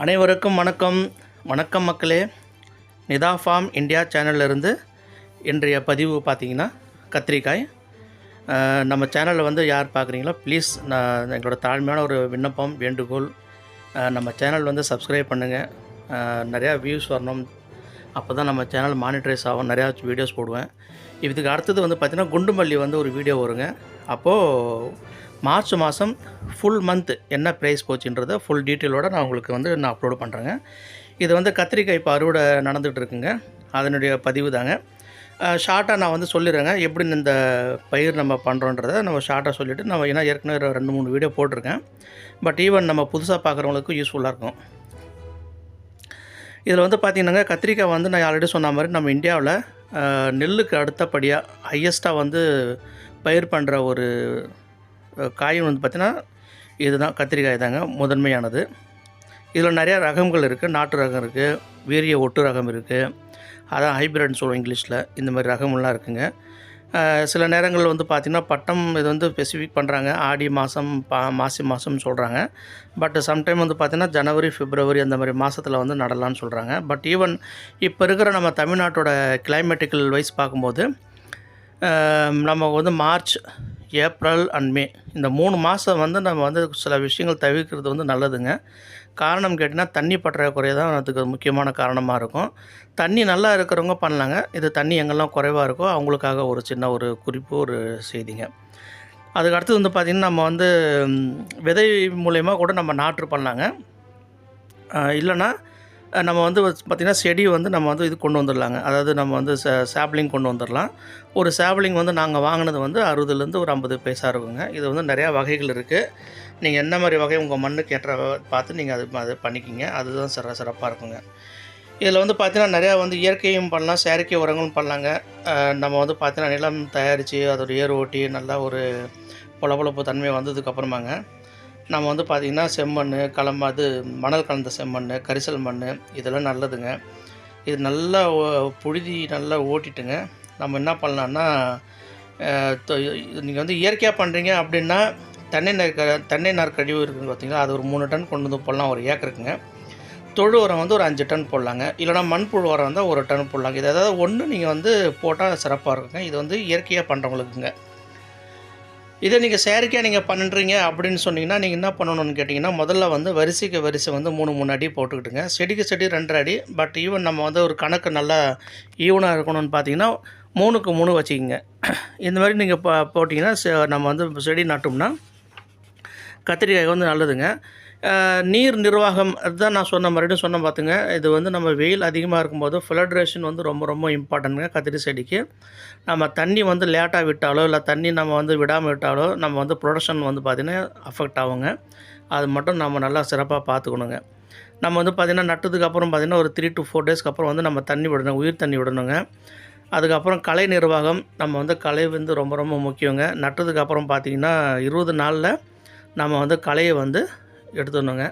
அனைவருக்கும் வணக்கம். வணக்கம் மக்களே. நிதா ஃபார்ம் இந்தியா சேனல்லிருந்து இன்றைய பதிவு பார்த்தீங்கன்னா கத்திரிக்காய். நம்ம சேனலில் வந்து யார் பார்க்குறீங்களோ ப்ளீஸ் நான் எங்களோட தாழ்மையான ஒரு விண்ணப்பம் வேண்டுகோள் நம்ம சேனல் வந்து சப்ஸ்கிரைப் பண்ணுங்கள் நிறையா வியூஸ் வரணும். அப்போ தான் நம்ம சேனல் மானிட்டரைஸ் ஆகும். நிறையா வீடியோஸ் போடுவேன். இதுக்கு அடுத்தது வந்து பார்த்திங்கன்னா குண்டுமல்லி வந்து ஒரு வீடியோ வருங்க. அப்போது மார்ச் மாதம் ஃபுல் மந்த் என்ன ப்ரைஸ் போச்சுன்றதை ஃபுல் டீட்டெயிலோடு நான் உங்களுக்கு வந்து நான் அப்லோடு பண்ணுறேங்க இது வந்து கத்திரிக்காய் இப்போ அறுவடை நடந்துகிட்டு இருக்குங்க. அதனுடைய பதிவு தாங்க. ஷார்ட்டாக நான் வந்து சொல்லிடுறேங்க. எப்படி இந்த பயிர் நம்ம பண்ணுறோன்றதை நம்ம ஷார்ட்டாக சொல்லிவிட்டு நம்ம ஏன்னா ஏற்கனவே ரெண்டு மூணு வீடியோ போட்டிருக்கேன். பட் ஈவன் நம்ம புதுசாக பார்க்குறவங்களுக்கும் யூஸ்ஃபுல்லாக இருக்கும். இதில் வந்து பார்த்திங்கன்னாங்க கத்திரிக்காய் வந்து நான் ஆல்ரெடி சொன்ன மாதிரி நம்ம இந்தியாவில் நெல்லுக்கு அடுத்தபடியாக ஹையஸ்ட்டாக வந்து பயிர் பண்ணுற ஒரு காயும் வந்து பார்த்திங்கன்னா இதுதான் கத்திரிக்காய் தாங்க முதன்மையானது. இதில் நிறையா ரகங்கள் இருக்குது நாட்டு ரகம் இருக்குது வீரிய ஒட்டு ரகம் இருக்குது அதான் ஹைப்ரிட்னு சொல்லுவோம் இங்கிலீஷில். இந்த மாதிரி ரகமெல்லாம் இருக்குங்க. சில நேரங்கள் வந்து பார்த்திங்கன்னா பட்டம் இது வந்து ஸ்பெசிஃபிக் பண்ணுறாங்க ஆடி மாதம் பா மாசி மாதம்னு சொல்கிறாங்க பட் சம்டைம் வந்து பார்த்திங்கன்னா ஜனவரி ஃபிப்ரவரி அந்த மாதிரி மாதத்தில் வந்து நடலான்னு சொல்கிறாங்க பட் ஈவன் இப்போ இருக்கிற நம்ம தமிழ்நாட்டோட கிளைமேட்டிக்கல் வைஸ் பார்க்கும்போது நம்ம வந்து மார்ச் ஏப்ரல் அண்ட் மே. இந்த மூணு மாதம் வந்து நம்ம வந்து சில விஷயங்கள் தவிர்க்கிறது வந்து நல்லதுங்க. காரணம் கேட்டிங்கன்னா தண்ணி பற்றாக்குறை தான் அதுக்கு முக்கியமான காரணமாக இருக்கும். தண்ணி நல்லா இருக்கிறவங்க பண்ணலாங்க. இது தண்ணி எங்கெல்லாம் குறைவாக இருக்கோ அவங்களுக்காக ஒரு சின்ன ஒரு குறிப்பு ஒரு செய்திங்க. அதுக்கு அடுத்தது வந்து பார்த்திங்கன்னா நம்ம வந்து விதை மூலயமா கூட நம்ம நாற்று பண்ணலாங்க. இல்லைன்னா நம்ம வந்து பார்த்திங்கன்னா செடி வந்து நம்ம வந்து இது கொண்டு வந்துடலாங்க. அதாவது நம்ம வந்து சாப்ளிங் கொண்டு வந்துடலாம். ஒரு சாப்ளிங் வந்து நாங்கள் வாங்கினது வந்து அறுபதுலேருந்து ஒரு ஐம்பது பைசா இருக்குங்க. இது வந்து நிறையா வகைகள் இருக்குது நீங்கள் என்ன மாதிரி வகை உங்கள் மண்ணுக்கு ஏற்ற பார்த்து நீங்கள் அது அது பண்ணிக்கிங்க. அதுதான் சிற சிறப்பாக இருக்குங்க. இதில் வந்து பார்த்திங்கன்னா நிறையா வந்து இயற்கையும் பண்ணலாம் செயற்கை உரங்களும் பண்ணலாங்க. நம்ம வந்து பார்த்தீங்கன்னா நிலம் தயாரித்து அதோட ஏர் ஓட்டி நல்லா ஒரு பொலப்பொழப்பு தன்மை வந்ததுக்கப்புறமாங்க நம்ம வந்து பார்த்திங்கன்னா செம்மண் களம் அது மணல் கலந்த செம்மண் கரிசல் மண் இதெல்லாம் நல்லதுங்க. இது நல்லா ஓ- புழுதி நல்லா ஓட்டிட்டுங்க. நம்ம என்ன பண்ணலான்னா நீங்கள் வந்து இயற்கையாக பண்ணுறீங்க அப்படின்னா தென்னை நார் க தென்னை நார் கழிவு இருக்குதுன்னு பார்த்தீங்களா அது ஒரு மூணு டன் கொண்டு வந்து போடலாம் ஒரு ஏக்கருக்குங்க தொழு உரம் வந்து ஒரு அஞ்சு டன் போடலாங்க. இல்லைனா மண்புழு உரம் வந்து ஒரு டன் போடலாங்க. இது ஏதாவது ஒன்று நீங்கள் வந்து போட்டால் சிறப்பாக இருக்குங்க. இது வந்து இயற்கையாக பண்ணுறவங்களுக்குங்க இதே நீங்கள் செயற்கையாக நீங்கள் பண்ணுறீங்க அப்படின்னு சொன்னீங்கன்னா நீங்கள் என்ன பண்ணணும்னு கேட்டிங்கன்னா முதல்ல வந்து வரிசைக்கு வரிசை வந்து மூணு மூணு அடி போட்டுக்கிட்டுங்க செடிக்கு செடி ரெண்டரை அடி பட் ஈவன் நம்ம வந்து ஒரு கணக்கு நல்லா ஈவனாக இருக்கணும்னு பார்த்தீங்கன்னா மூணுக்கு மூணு வச்சுக்கிங்க. இந்த மாதிரி நீங்கள் போ போட்டிங்கன்னா நம்ம வந்து செடி நட்டோம்னா கத்திரிக்காய் வந்து நல்லதுங்க. நீர் நிர்வாகம் அதுதான் நான் சொன்ன மறுபடியும் சொன்ன பார்த்துங்க இது வந்து நம்ம வெயில் அதிகமாக இருக்கும்போது ஃபில்ட்ரேஷன் வந்து ரொம்ப ரொம்ப இம்பார்ட்டன்ட்ங்க கத்திரி செடிக்கு. நம்ம தண்ணி வந்து லேட்டாக விட்டாலோ இல்லை தண்ணி நம்ம வந்து விடாமல் விட்டாலோ நம்ம வந்து ப்ரொடக்ஷன் வந்து பார்த்திங்கன்னா அஃபெக்ட் ஆகுங்க. அது மட்டும் நம்ம நல்லா சிறப்பாக பார்த்துக்கணுங்க நம்ம வந்து பார்த்திங்கன்னா நட்டதுக்கு அப்புறம் பார்த்திங்கன்னா ஒரு த்ரீ டு ஃபோர் டேஸ்க்கு அப்புறம் வந்து நம்ம தண்ணி விடணும் உயிர் தண்ணி விடணுங்க. அதுக்கப்புறம் கலை நிர்வாகம் நம்ம வந்து கலை வந்து ரொம்ப ரொம்ப முக்கியங்க. நட்டதுக்கு அப்புறம் பார்த்திங்கன்னா இருபது நாளில் நம்ம வந்து கலையை வந்து எடுத்துடணுங்க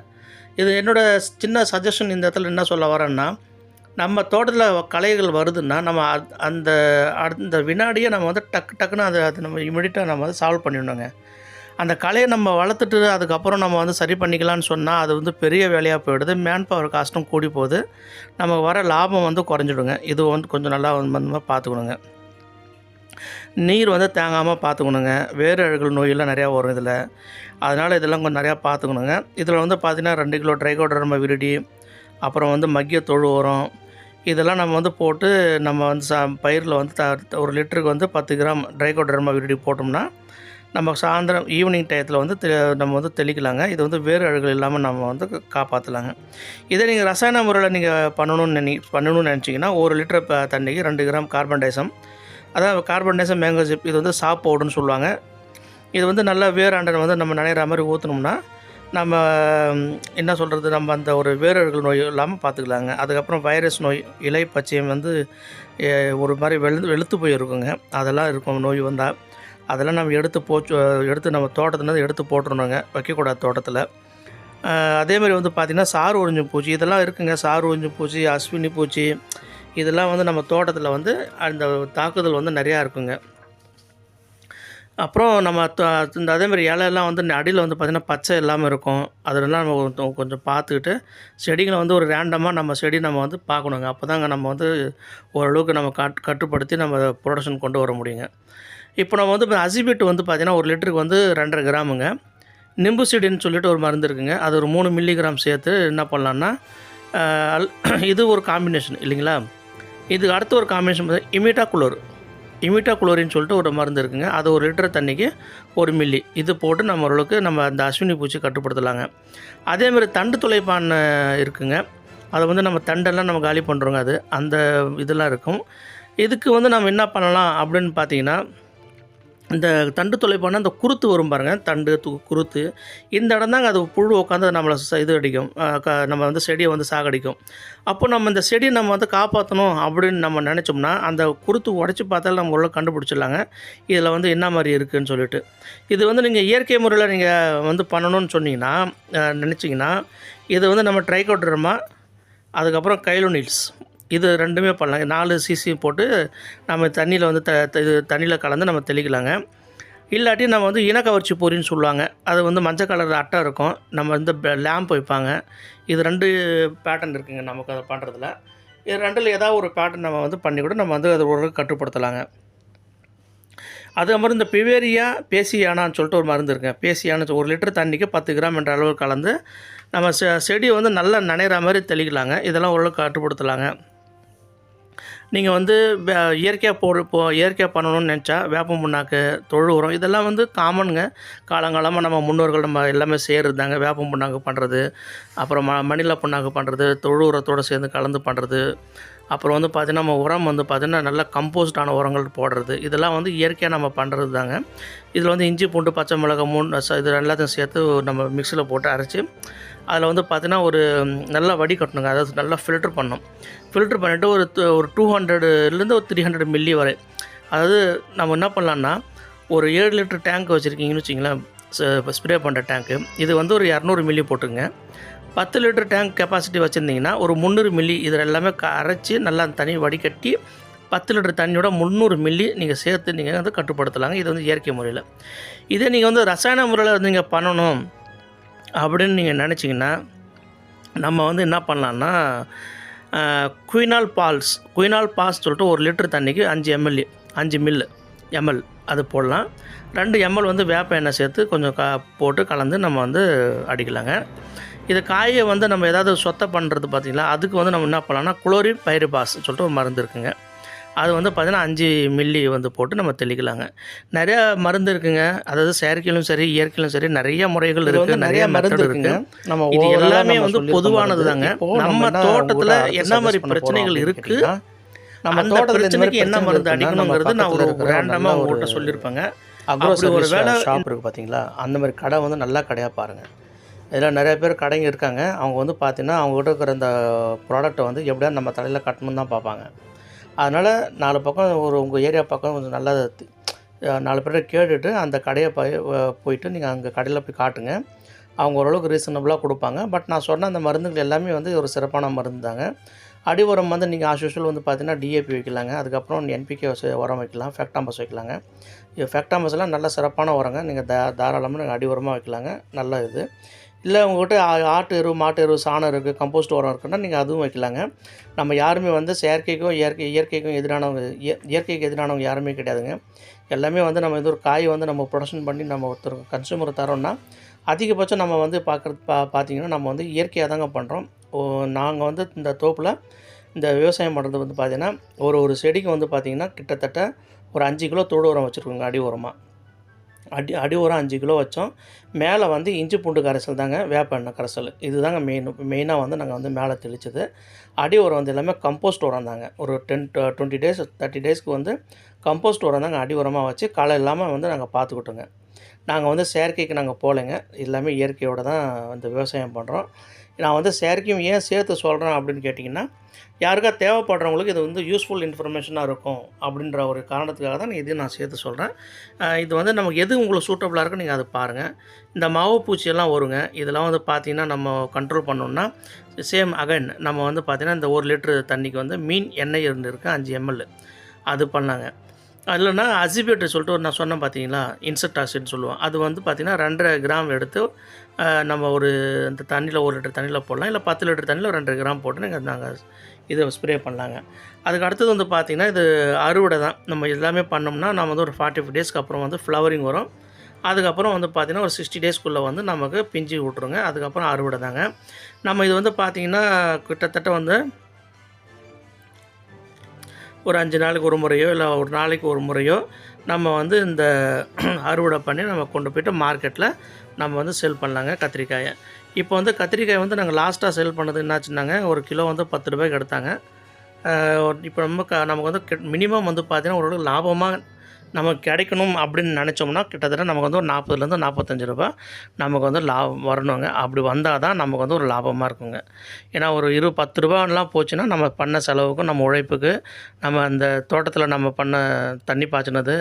இது என்னோட சின்ன சஜஷன் இந்த இடத்துல என்ன சொல்ல வரேன்னா நம்ம தோட்டத்தில் கலைகள் வருதுன்னா நம்ம அந்த அந்த வினாடியே நம்ம வந்து டக்கு டக்குன்னு அதை அதை நம்ம இமிடியட்டாக நம்ம வந்து சால்வ் பண்ணிடணுங்க. அந்த கலையை நம்ம வளர்த்துட்டு அதுக்கப்புறம் நம்ம வந்து சரி பண்ணிக்கலாம்னு சொன்னால் அது வந்து பெரிய வேலையாக போயிடுது. மேன் பவர் காஸ்ட்டும் கூடி போகுது. நமக்கு வர லாபம் வந்து குறைஞ்சிடுங்க. இது வந்து கொஞ்சம் நல்லா வந்து பார்த்துக்கணுங்க. நீர் வந்து தேங்காமல் பார்த்துக்கணுங்க. வேறு அழுகல் நோயெல்லாம் நிறையா வரும் இதில். அதனால் இதெல்லாம் கொஞ்சம் நிறையா பார்த்துக்கணுங்க. இதில் வந்து பார்த்திங்கன்னா ரெண்டு கிலோ ட்ரைகோடர்ம விருடி அப்புறம் வந்து மக்கிய தொழு உரம். இதெல்லாம் நம்ம வந்து போட்டு நம்ம வந்து சா பயிரில் வந்து த ஒரு லிட்டருக்கு வந்து பத்து கிராம் ட்ரைகோடர்ம விருடி போட்டோம்னா நம்ம சாயந்தரம் ஈவினிங் டயத்தில் வந்து தெ- நம்ம வந்து தெளிக்கலாங்க. இது வந்து வேறு அழுகல் இல்லாமல் நம்ம வந்து காப்பாற்றலாங்க இதை நீங்கள் ரசாயன முறையில் நீங்கள் பண்ணணும்னு நினை பண்ணணும்னு நினச்சிங்கன்னா ஒரு லிட்டர் தண்ணிக்கு ரெண்டு கிராம் கார்பன் டைசம் அதான் கார்பன் மேங்கோ ஜிப் இது வந்து சாப் பவுடர்னு சொல்லுவாங்க. இது வந்து நல்லா வேராண்டனை வந்து நம்ம நினைக்கிற மாதிரி ஊற்றினோம்னா நம்ம என்ன சொல்கிறது நம்ம அந்த ஒரு வேரர்கள் நோய் இல்லாமல் பார்த்துக்கலாங்க அதுக்கப்புறம் வைரஸ் நோய் இலை பச்சையம் வந்து ஒரு மாதிரி வெளு வெளுத்து போய் இருக்குங்க அதெல்லாம் இருக்கும் நோய் வந்தால் அதெல்லாம் நம்ம எடுத்து போச்சு எடுத்து நம்ம தோட்டத்துலேருந்து எடுத்து போட்டுருணுங்க வைக்கக்கூடாது தோட்டத்தில். அதேமாதிரி வந்து பார்த்திங்கன்னா சாறு ஒழிஞ்சு பூச்சி இதெல்லாம் இருக்குங்க. சாறு ஒழிஞ்சு பூச்சி அஸ்வினி பூச்சி இதெல்லாம் வந்து நம்ம தோட்டத்தில் வந்து அந்த தாக்குதல் வந்து நிறையா இருக்குங்க. அப்புறம் நம்ம இந்த அதேமாதிரி இலையெல்லாம் வந்து அடியில் வந்து பார்த்திங்கன்னா பச்சை இல்லாமல் இருக்கும். அதெல்லாம் நம்ம கொஞ்சம் கொஞ்சம் பார்த்துக்கிட்டு செடிகளை வந்து ஒரு ரேண்டமாக நம்ம செடி நம்ம வந்து பார்க்கணுங்க. அப்போ தாங்க நம்ம வந்து ஓரளவுக்கு நம்ம கட் கட்டுப்படுத்தி நம்ம ப்ரொடக்ஷன் கொண்டு வர முடியுங்க. இப்போ நம்ம வந்து இப்போ அசிபிட் வந்து பார்த்திங்கன்னா ஒரு லிட்டருக்கு வந்து ரெண்டரை கிராமுங்க. நிம்பு செடின்னு சொல்லிட்டு ஒரு மருந்து இருக்குங்க. அது ஒரு மூணு மில்லிகிராம் சேர்த்து என்ன பண்ணலான்னா அல்- இது ஒரு காம்பினேஷன் இல்லைங்களா? இதுக்கு அடுத்து ஒரு காம்பினேஷன் பார்த்தா இமிட்டா குளோர் இமிட்டா குளோரின்னு சொல்லிட்டு ஒரு மருந்து இருக்குங்க. அது ஒரு லிட்டர் தண்ணிக்கு ஒரு மில்லி இது போட்டு நம்ம ஓரளவுக்கு நம்ம அந்த அஸ்வினி பூச்சி கட்டுப்படுத்தலாங்க. அதேமாதிரி தண்டு துளைப்பான் இருக்குங்க. அதை வந்து நம்ம தண்டெல்லாம் நம்ம காலி பண்ணுறோங்க அது. அந்த இதெல்லாம் இருக்கும். இதுக்கு வந்து நம்ம என்ன பண்ணலாம் அப்படின்னு பார்த்தீங்கன்னா இந்த தண்டு தொலைப்பான அந்த குருத்து வரும் பாருங்கள் தண்டு து குருத்து. இந்த இடம் தாங்க அது புழு உட்காந்து நம்மளை இது அடிக்கும். க நம்ம வந்து செடியை வந்து சாகடிக்கும். அப்போ நம்ம இந்த செடியை நம்ம வந்து காப்பாற்றணும் அப்படின்னு நம்ம நினச்சோம்னா அந்த குருத்து உடச்சி பார்த்தாலும் நம்ம உள்ள கண்டுபிடிச்சிடலாங்க. இதில் வந்து என்ன மாதிரி இருக்குதுன்னு சொல்லிட்டு. இது வந்து நீங்கள் இயற்கை முறையில் நீங்கள் வந்து பண்ணணும்னு சொன்னீங்கன்னா நினச்சிங்கன்னா இது வந்து நம்ம ட்ரைகோட்ரமா அதுக்கப்புறம் கைலோனில்ஸ் இது ரெண்டுமே பண்ணலாம். நாலு சிசி போட்டு நம்ம தண்ணியில் வந்து த த- இது தண்ணியில் கலந்து நம்ம தெளிக்கலாங்க. இல்லாட்டி நம்ம வந்து இனக்கவர்ச்சி பொறின்னு சொல்லுவாங்க. அது வந்து மஞ்சள் கலர் அட்டை இருக்கும். நம்ம வந்து லேம்ப் வைப்பாங்க. இது ரெண்டு பேட்டர்ன் இருக்குங்க நமக்கு அதை பண்ணுறதுல இது ரெண்டில் ஏதாவது ஒரு பேட்டர்ன் நம்ம வந்து பண்ணி கூட நம்ம வந்து அதை ஒரு கட்டுப்படுத்தலாங்க. அது மாதிரி இந்த பிவேரியா பேசியானான்னு சொல்லிட்டு ஒரு மருந்து இருக்குங்க. பேசியான்னு ஒரு லிட்டர் தண்ணிக்கு பத்து கிராம் என்ற அளவு கலந்து நம்ம செ செடியை வந்து நல்லா நனைகிற மாதிரி தெளிக்கலாங்க. இதெல்லாம் ஓரளவுக்கு கட்டுப்படுத்தலாங்க. நீங்கள் வந்து வே- இயற்கையாக போடு போ இயற்கையாக பண்ணணும்னு நினச்சா வேப்ப புண்ணாக்கு தொழு உரம் இதெல்லாம் வந்து காமனுங்க காலங்காலமாக நம்ம முன்னோர்கள் நம்ம எல்லாமே செய்கிறது தாங்க வேப்ப புண்ணாக்கு பண்ணுறது அப்புறம் ம மணிலா புண்ணாக்கு பண்ணுறது தொழு உரத்தோடு சேர்ந்து கலந்து பண்ணுறது அப்புறம் வந்து பார்த்திங்கன்னா நம்ம உரம் வந்து பார்த்திங்கன்னா நல்லா கம்போஸ்டான உரங்கள் போடுறது. இதெல்லாம் வந்து இயற்கையாக நம்ம பண்ணுறது தாங்க இதில் வந்து இஞ்சி பூண்டு பச்சை மிளகாய் மூணு இது எல்லாத்தையும் சேர்த்து நம்ம மிக்சியில் போட்டு அரைச்சி அதில் வந்து பார்த்திங்கன்னா ஒரு நல்லா வடிகட்டணுங்க அதாவது நல்லா ஃபில்டர் பண்ணணும். ஃபில்டர் பண்ணிவிட்டு ஒரு ஒரு டூ ஹண்ட்ரட்லேருந்து ஒரு த்ரீ ஹண்ட்ரட் மில்லி வரை. அதாவது நம்ம என்ன பண்ணலான்னா ஒரு ஏழு லிட்டர் டேங்க் வச்சுருக்கீங்கன்னு வச்சிங்களேன் ஸ்ப்ரே பண்ணுற டேங்க்கு இது வந்து ஒரு இரநூறு மில்லி போட்டுங்க பத்து லிட்டர் டேங்க் கெப்பாசிட்டி வச்சுருந்தீங்கன்னா ஒரு முந்நூறு மில்லி இதில் எல்லாமே அரைச்சி நல்லா அந்த தண்ணி வடிகட்டி பத்து லிட்டர் தண்ணியோட முந்நூறு மில்லி நீங்கள் சேர்த்து நீங்கள் வந்து கட்டுப்படுத்தலாங்க. இது வந்து இயற்கை முறையில். இதே நீங்கள் வந்து ரசாயன முறையில் நீங்கள் பண்ணணும் அப்படின்னு நீங்கள் நினச்சிங்கன்னா நம்ம வந்து என்ன பண்ணலான்னா குயினால் பால்ஸ் குயினால் பால்ஸ் சொல்லிட்டு ஒரு லிட்டர் தண்ணிக்கு அஞ்சு எம்எல்ஏ அஞ்சு மில்லு எம்எல் அது போடலாம். ரெண்டு எம்எல் வந்து வேப்ப எண்ணெய் சேர்த்து கொஞ்சம் க போட்டு கலந்து நம்ம வந்து அடிக்கலாங்க. இது காயை வந்து நம்ம ஏதாவது சொத்தை பண்ணுறது பார்த்திங்களா? அதுக்கு வந்து நம்ம என்ன பண்ணலாம்னா குளோரின் பைரிபாஸ் சொல்லிட்டு ஒரு மருந்து இருக்குங்க. அது வந்து பார்த்திங்கன்னா அஞ்சு மில்லி வந்து போட்டு நம்ம தெளிக்கலாங்க. நிறைய மருந்து இருக்குங்க. அதாவது செயற்கையிலும் சரி இயற்கையிலும் சரி நிறைய முறைகள் இருக்குது நிறைய மருந்து இருக்குங்க. நம்ம இது எல்லாமே வந்து பொதுவானது. தாங்க. நம்ம தோட்டத்தில் என்ன மாதிரி பிரச்சனைகள் போறோம் இருக்கு அப்படின்னு கேட்டீங்கன்னா, நம்ம மாதிரி பிரச்சனைக்கு என்ன மருந்து அடிக்கணுங்கிறது நான் ஒரு ரேண்டமாக உங்கள்கிட்ட சொல்லியிருப்பேங்க. அப்படி ஒரு வேளை ஷாப் இருக்குது பார்த்தீங்களா? அந்த மாதிரி கடை வந்து நல்லா கடையாக பாருங்கள் இதில் நிறைய பேர் கடைங்க இருக்காங்க. அவங்க வந்து பார்த்தீங்கன்னா அவங்ககிட்ட இருக்கிற இந்த ப்ராடக்ட்டை வந்து எப்படியா நம்ம தலையில் கட்டணும்னு தான் பார்ப்பாங்க. அதனால் நாலு பக்கம் ஒரு உங்கள் ஏரியா பக்கம் கொஞ்சம் நல்லா நாலு பேர்ட்ட கேட்டுட்டு அந்த கடையை போய் போயிட்டு நீங்கள் அங்கே கடையில் போய் காட்டுங்க. அவங்க ஓரளவுக்கு ரீசனபுளாக கொடுப்பாங்க. பட் நான் சொன்ன அந்த மருந்துகள் எல்லாமே வந்து ஒரு சிறப்பான மருந்து தாங்க. அடி உரம் வந்து நீங்கள் ஆஸ் யூஷுவல் வந்து பார்த்தீங்கன்னா டிஏபி வைக்கலாங்க. அதுக்கப்புறம் என்பிகே உரம் வைக்கலாம். ஃபேக்டாம்பஸ் வைக்கலாங்க. ஃபேக்டாம்பஸ்லாம் நல்ல சிறப்பான உரங்க. நீங்கள் தா தாராளமாக நீங்கள் அடி உரமாக வைக்கலாங்க. நல்ல இது. இல்லை உங்கள்கிட்ட ஆட்டு எருவு மாட்டு எருவு சாணம் இருக்குது கம்போஸ்ட் உரம் இருக்குன்னா நீங்கள் அதுவும் வைக்கலாங்க. நம்ம யாருமே வந்து செயற்கைக்கும் இயற்கை இயற்கைக்கும் எதிரானவங்க இய- இயற்கைக்கு எதிரானவங்க யாருமே கிடையாதுங்க. எல்லாமே வந்து நம்ம இது ஒரு காய் வந்து நம்ம ப்ரொடக்ஷன் பண்ணி நம்ம ஒருத்தர் கன்சூமர் தரோம்னா அதிகபட்சம் நம்ம வந்து பார்க்குறது பா பார்த்திங்கன்னா நம்ம வந்து இயற்கையாக தாங்க பண்ணுறோம் நாங்கள் வந்து இந்த தோப்பில் இந்த விவசாயம் பண்ணுறது வந்து பார்த்திங்கன்னா ஒரு ஒரு செடிக்கு வந்து பார்த்திங்கன்னா கிட்டத்தட்ட ஒரு அஞ்சு கிலோ தோடு உரம் வச்சுருக்கோங்க அடி உரமாக அடி அடி உரம் அஞ்சு கிலோ வச்சோம். மேலே வந்து இஞ்சி பூண்டு கரைசல் தாங்க வேப்ப எண்ணெய் கரைசல். இதுதாங்க மெயின் மெயினாக வந்து நாங்கள் வந்து மேலே தெளிச்சது. அடி உரம் வந்து எல்லாமே கம்போஸ்ட் உரம் தாங்க. ஒரு டென் டுவெண்ட்டி டேஸ் தேர்ட்டி டேஸ்க்கு வந்து கம்போஸ்ட் உரம் தாங்க அடி உரமாக வச்சு களை இல்லாமல் வந்து நாங்கள் பார்த்துக்கிட்டோங்க நாங்கள் வந்து செயற்கைக்கு நாங்கள் போகலைங்க. எல்லாமே இயற்கையோடு தான் வந்து விவசாயம் பண்ணுறோம் நான் வந்து செயற்கையும் ஏன் சேர்த்து சொல்கிறேன் அப்படின்னு கேட்டிங்கன்னா யாருக்கா தேவைப்படுறவங்களுக்கு இது வந்து யூஸ்ஃபுல் இன்ஃபர்மேஷனாக இருக்கும் அப்படின்ற ஒரு காரணத்துக்காக தான் இதையும் நான் சேர்த்து சொல்கிறேன் இது வந்து நமக்கு எது உங்களுக்கு சூட்டபுளாக இருக்கோ நீங்கள் அதை பாருங்கள் இந்த மாவு பூச்சியெல்லாம் வருங்க. இதெல்லாம் வந்து பார்த்திங்கன்னா நம்ம கண்ட்ரோல் பண்ணோம்னா சேம் அகைன் நம்ம வந்து பார்த்திங்கன்னா இந்த ஒரு லிட்டரு தண்ணிக்கு வந்து மீன் எண்ணெய் இருந்து இருக்குது அஞ்சு எம்எல் அது பண்ணாங்க இல்லைன்னா அசிபேட்டர் சொல்லிட்டு ஒரு நான் சொன்னேன் பார்த்தீங்களா? இன்செக்டாசிட்னு சொல்லுவோம். அது வந்து பார்த்திங்கன்னா ரெண்டரை கிராம் எடுத்து நம்ம ஒரு இந்த தண்ணியில் ஒரு லிட்டர் தண்ணியில் போடலாம். இல்லை பத்து லிட்டர் தண்ணியில் ரெண்டரை கிராம் போட்டு நீங்கள் நாங்கள் இதை ஸ்ப்ரே பண்ணலாங்க. அதுக்கு அடுத்தது வந்து பார்த்திங்கன்னா இது அறுவடை தான். நம்ம எல்லாமே பண்ணோம்னா நம்ம வந்து ஒரு ஃபார்ட்டி ஃபைவ் டேஸ்க்கு அப்புறம் வந்து ஃப்ளவரிங் வரும். அதுக்கப்புறம் வந்து பார்த்திங்கன்னா ஒரு சிக்ஸ்டி டேஸ்க்குள்ளே வந்து நமக்கு பிஞ்சு விட்ருங்க அதுக்கப்புறம் அறுவடை தாங்க. நம்ம இது வந்து பார்த்திங்கன்னா கிட்டத்தட்ட வந்து ஒரு அஞ்சு நாளைக்கு ஒரு முறையோ இல்லை ஒரு நாளைக்கு ஒரு முறையோ நம்ம வந்து இந்த அறுவடை பண்ணி நம்ம கொண்டு போயிட்டு மார்க்கெட்டில் நம்ம வந்து செல் பண்ணலாங்க கத்திரிக்காயை. இப்போ வந்து கத்திரிக்காய் வந்து நாங்கள் லாஸ்ட்டாக செல் பண்ணது என்னாச்சுன்னாங்க ஒரு கிலோ வந்து பத்து ரூபாய்க்கு எடுத்தாங்க. இப்போ நம்ம க நமக்கு வந்து மினிமம் வந்து பார்த்திங்கன்னா ஓரளவுக்கு லாபமாக நமக்கு கிடைக்கணும் அப்படின்னு நினச்சோம்னா கிட்டத்தட்ட நமக்கு வந்து ஒரு நாற்பதுலேருந்து நாற்பத்தஞ்சு ரூபா நமக்கு வந்து லாபம் வரணுங்க. அப்படி வந்தால் தான் நமக்கு வந்து ஒரு லாபமாக இருக்குங்க. ஏன்னா ஒரு இரு பத்து ரூபான்லாம் போச்சுன்னா நம்ம பண்ண செலவுக்கும் நம்ம உழைப்புக்கு நம்ம அந்த தோட்டத்தில் நம்ம பண்ண தண்ணி பாய்ச்சினது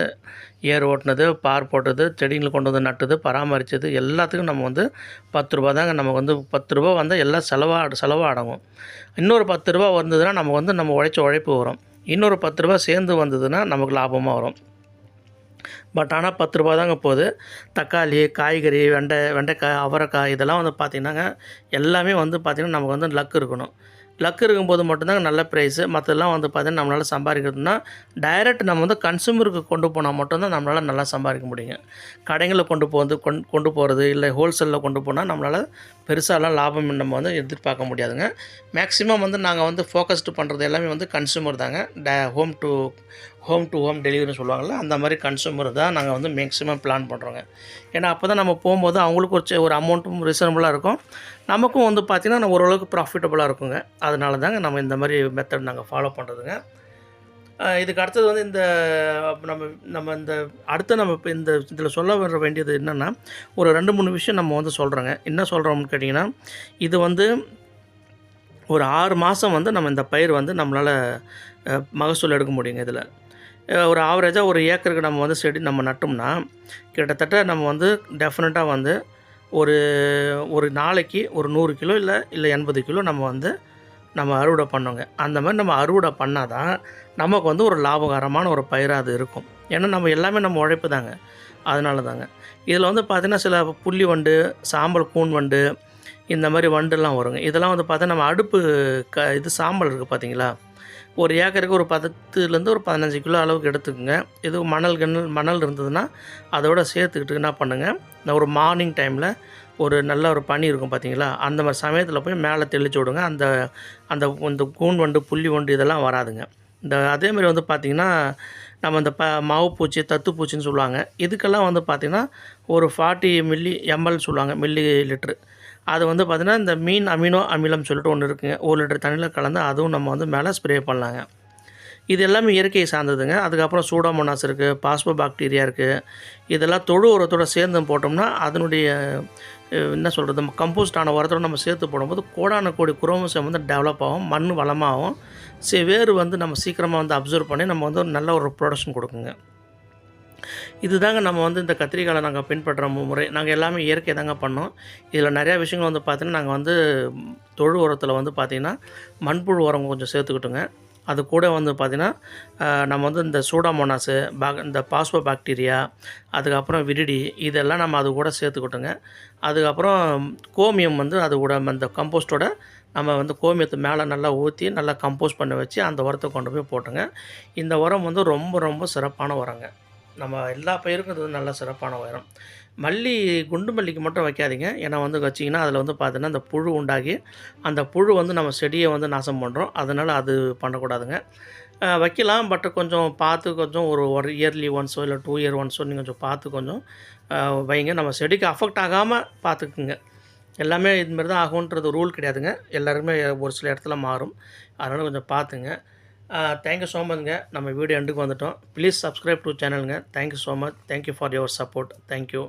ஏர் ஓட்டினது பார் போட்டது செடிங்களை கொண்டு வந்து நட்டுது பராமரித்தது எல்லாத்துக்கும் நம்ம வந்து பத்து ரூபா தாங்க. நமக்கு வந்து பத்து ரூபா வந்தால் எல்லாம் செலவாக செலவாக அடங்கும். இன்னொரு பத்து ரூபா வந்ததுன்னா நமக்கு வந்து நம்ம உழைச்ச உழைப்பு வரும். இன்னொரு பத்து ரூபா சேர்ந்து வந்ததுன்னா நமக்கு லாபமாக வரும். பட் ஆனால் பத்து ரூபா தாங்க போகுது. தக்காளி காய்கறி வெண்டை வெண்டைக்காய் அவரைக்காய் இதெல்லாம் வந்து பார்த்திங்கன்னாங்க எல்லாமே வந்து பார்த்திங்கன்னா நமக்கு வந்து லக் இருக்கணும். லக் இருக்கும்போது மட்டும்தாங்க நல்ல ப்ரைஸு மற்றெல்லாம் வந்து பார்த்திங்கன்னா நம்மளால் சம்பாதிக்கிறதுனா டைரெக்ட் நம்ம வந்து கன்சூமருக்கு கொண்டு போனால் மட்டும்தான் நம்மளால் நல்லா சம்பாதிக்க முடியுங்க. கடைங்களில் கொண்டு போகிறது கொண்டு கொண்டு போகிறது இல்லை ஹோல்சேலில் கொண்டு போனால் நம்மளால் பெருசாலாம் லாபம் நம்ம வந்து எதிர்பார்க்க முடியாதுங்க. மேக்ஸிமம் வந்து நாங்கள் வந்து ஃபோக்கஸ்டு பண்ணுறது எல்லாமே வந்து கன்சூமர் தாங்க. The home to home to home டெலிவரின்னு சொல்லுவாங்கள்ல அந்த மாதிரி கன்சூமர் தான் நாங்கள் வந்து மேக்ஸிமம் பிளான் பண்ணுறோங்க ஏன்னா அப்போ தான் நம்ம போகும்போது அவங்களுக்கு ஒரு ஒரு அமௌண்ட்டும் ரீசனபுளாக இருக்கும். நமக்கும் வந்து பார்த்திங்கன்னா நம்ம ஓரளவுக்கு ப்ராஃபிட்டபுளாக இருக்குங்க. அதனால தாங்க நம்ம இந்த மாதிரி மெத்தட் நாங்கள் ஃபாலோ பண்ணுறதுங்க இதுக்கு அடுத்தது வந்து இந்த நம்ம நம்ம இந்த அடுத்து நம்ம இப்போ இந்த இதில் சொல்ல வர வேண்டியது என்னென்னா ஒரு ரெண்டு மூணு விஷயம் நம்ம வந்து சொல்கிறோங்க என்ன சொல்கிறோம்னு கேட்டிங்கன்னா இது வந்து ஒரு ஆறு மாதம் வந்து நம்ம இந்த பயிர் வந்து நம்மளால் மகசூல் எடுக்க முடியுங்க இதில். ஒரு ஆவரேஜாக ஒரு ஏக்கருக்கு நம்ம வந்து செடி நம்ம நட்டோம்னா கிட்டத்தட்ட நம்ம வந்து டெஃபினட்டாக வந்து ஒரு ஒரு நாளைக்கு ஒரு நூறு கிலோ இல்லை இல்லை எண்பது கிலோ நம்ம வந்து நம்ம அறுவடை பண்ணோங்க. அந்த மாதிரி நம்ம அறுவடை பண்ணால் தான் நமக்கு வந்து ஒரு லாபகரமான ஒரு பயிராக அது இருக்கும். ஏன்னா நம்ம எல்லாமே நம்ம உழைப்பு தாங்க. அதனால தாங்க இதில் வந்து பார்த்திங்கன்னா சில புள்ளி வண்டு சாம்பல் கூண் வண்டு இந்த மாதிரி வண்டுலாம் வருங்க. இதெல்லாம் வந்து பார்த்தா நம்ம அடுப்பு க இது சாம்பல் இருக்குது பார்த்தீங்களா ஒரு ஏக்கருக்கு ஒரு பத்துலேருந்து ஒரு பதினஞ்சு கிலோ அளவுக்கு எடுத்துக்கோங்க. இது மணல் கிணல் மணல் இருந்ததுன்னா அதோட சேர்த்துக்கிட்டு என்ன பண்ணுங்கள் இந்த ஒரு மார்னிங் டைமில் ஒரு நல்ல ஒரு பனி இருக்கும் பார்த்தீங்களா அந்த மாதிரி சமயத்தில் போய் மேலே தெளிச்சு விடுங்க. அந்த அந்த இந்த கூன் வண்டு புள்ளி வண்டு இதெல்லாம் வராதுங்க. இந்த அதேமாதிரி வந்து பார்த்திங்கன்னா நம்ம இந்த ப மாவு பூச்சி தத்து பூச்சின்னு சொல்லுவாங்க. இதுக்கெல்லாம் வந்து பார்த்திங்கன்னா ஒரு ஃபார்ட்டி மில்லி எம்எல் சொல்லுவாங்க மில்லி லிட்ரு அது வந்து பார்த்திங்கன்னா இந்த மீன் அமினோ அமிலம் சொல்லிட்டு ஒன்று இருக்குங்க. ஒரு லிட்டர் தண்ணியில் கலந்து அதுவும் நம்ம வந்து மேலே ஸ்ப்ரே பண்ணலாங்க. இது எல்லாமே இயற்கையை சார்ந்ததுங்க. அதுக்கப்புறம் சூடாமோனாஸ் இருக்குது பாஸ்போ பாக்டீரியா இருக்குது இதெல்லாம் தொழு உரத்தோட சேர்ந்து போட்டோம்னா அதனுடைய என்ன சொல்கிறது நம்ம கம்போஸ்டான உரத்தோடு உரத்தோட நம்ம சேர்த்து போடும்போது கோடான கோடி குரோமசம் வந்து டெவலப் ஆகும் மண் வளமாகும். சரி வேர் வந்து நம்ம சீக்கிரமாக வந்து அப்சர்வ் பண்ணி நம்ம வந்து ஒரு நல்ல ஒரு ப்ரொடக்ஷன் கொடுக்குங்க. இதுதாங்க நம்ம வந்து இந்த கத்திரிக்காயில் நாங்கள் பின்பற்றுற மு- முறை. நாங்கள் எல்லாமே இயற்கை தாங்க பண்ணோம். இதில் நிறையா விஷயங்கள் வந்து பார்த்திங்கன்னா நாங்கள் வந்து தொழு உரத்தில் வந்து பார்த்திங்கன்னா மண்புழு உரம் கொஞ்சம் சேர்த்துக்கிட்டோங்க. அது கூட வந்து பார்த்திங்கன்னா நம்ம வந்து இந்த சூடாமோனாஸு பாக் இந்த பாஸ்போ பாக்டீரியா அதுக்கப்புறம் விரிடி இதெல்லாம் நம்ம அது கூட சேர்த்துக்கிட்டோங்க. அதுக்கப்புறம் கோமியம் வந்து அது கூட அந்த கம்போஸ்ட்டோட நம்ம வந்து கோமியத்தை மேலே நல்லா ஊற்றி நல்லா கம்போஸ்ட் பண்ண வச்சு அந்த உரத்தை கொண்டு போய் போட்டோங்க. இந்த உரம் வந்து ரொம்ப ரொம்ப சிறப்பான உரங்க. நம்ம எல்லா பயிருக்கும் இது வந்து நல்ல சிறப்பான உயரம். மல்லி குண்டு மல்லிக்கு மட்டும் வைக்காதீங்க. ஏன்னா வந்து வச்சிங்கன்னா அதில் வந்து பார்த்தீங்கன்னா அந்த புழு உண்டாகி அந்த புழு வந்து நம்ம செடியை வந்து நாசம் பண்ணுறோம் அதனால் அது பண்ணக்கூடாதுங்க. வைக்கலாம். பட் கொஞ்சம் பார்த்து கொஞ்சம் ஒரு ஒரு இயர்லி ஒன்ஸோ இல்லை டூ இயர் ஒன்ஸோ நீங்கள் கொஞ்சம் பார்த்து கொஞ்சம் வைங்க. நம்ம செடிக்கு அஃபெக்ட் ஆகாமல் பார்த்துக்குங்க. எல்லாமே இதுமாரி தான் ஆகுன்றது ரூல் கிடையாதுங்க. எல்லாருமே ஒரு சில இடத்துல மாறும். அதனால் கொஞ்சம் பார்த்துங்க. தேங்க்யூ ஸோ மச்ங்க நம்ம வீடியோ எண்டுக்கு வந்துட்டோம். Please subscribe to சேனலுங்க thank you so much thank you for your support thank you